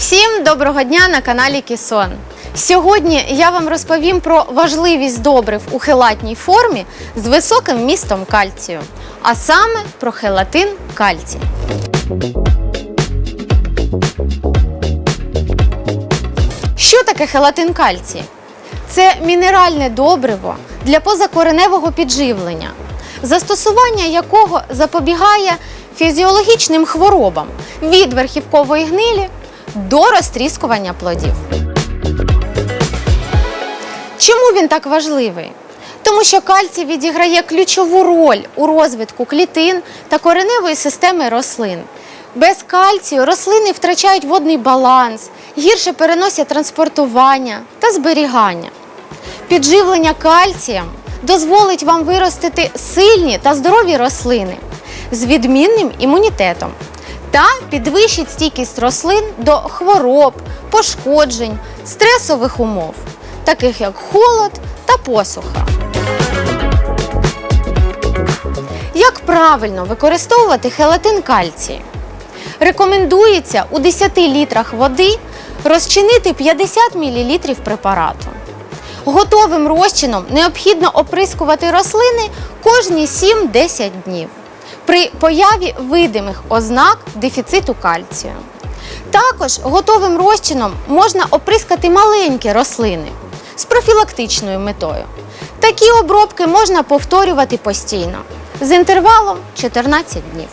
Всім доброго дня на каналі Кісон. Сьогодні я вам розповім про важливість добрив у хелатній формі з високим вмістом кальцію, а саме про хелатин кальцій. Що таке хелатин кальцій? Це мінеральне добриво для позакореневого підживлення, застосування якого запобігає фізіологічним хворобам від верхівкової гнилі до розтріскування плодів. Чому він так важливий? Тому що кальцій відіграє ключову роль у розвитку клітин та кореневої системи рослин. Без кальцію рослини втрачають водний баланс, гірше переносять транспортування та зберігання. Підживлення кальцієм дозволить вам виростити сильні та здорові рослини з відмінним імунітетом та підвищить стійкість рослин до хвороб, пошкоджень, стресових умов, таких як холод та посуха. Як правильно використовувати хелатин кальцій? Рекомендується у 10 літрах води розчинити 50 мл препарату. Готовим розчином необхідно оприскувати рослини кожні 7-10 днів при появі видимих ознак дефіциту кальцію. Також готовим розчином можна оприскати маленькі рослини з профілактичною метою. Такі обробки можна повторювати постійно з інтервалом 14 днів.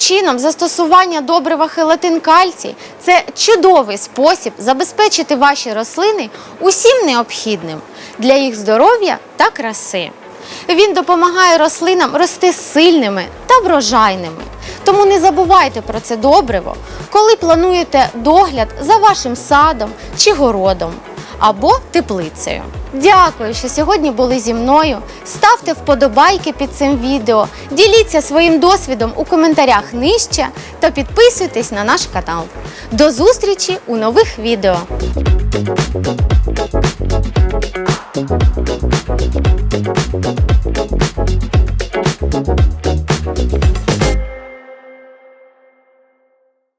Чином, застосування добрива хелатин кальцій це чудовий спосіб забезпечити ваші рослини усім необхідним для їх здоров'я та краси. Він допомагає рослинам рости сильними та врожайними. Тому не забувайте про це добриво, коли плануєте догляд за вашим садом чи городом або теплицею. Дякую, що сьогодні були зі мною. Ставте вподобайки під цим відео, діліться своїм досвідом у коментарях нижче та підписуйтесь на наш канал. До зустрічі у нових відео.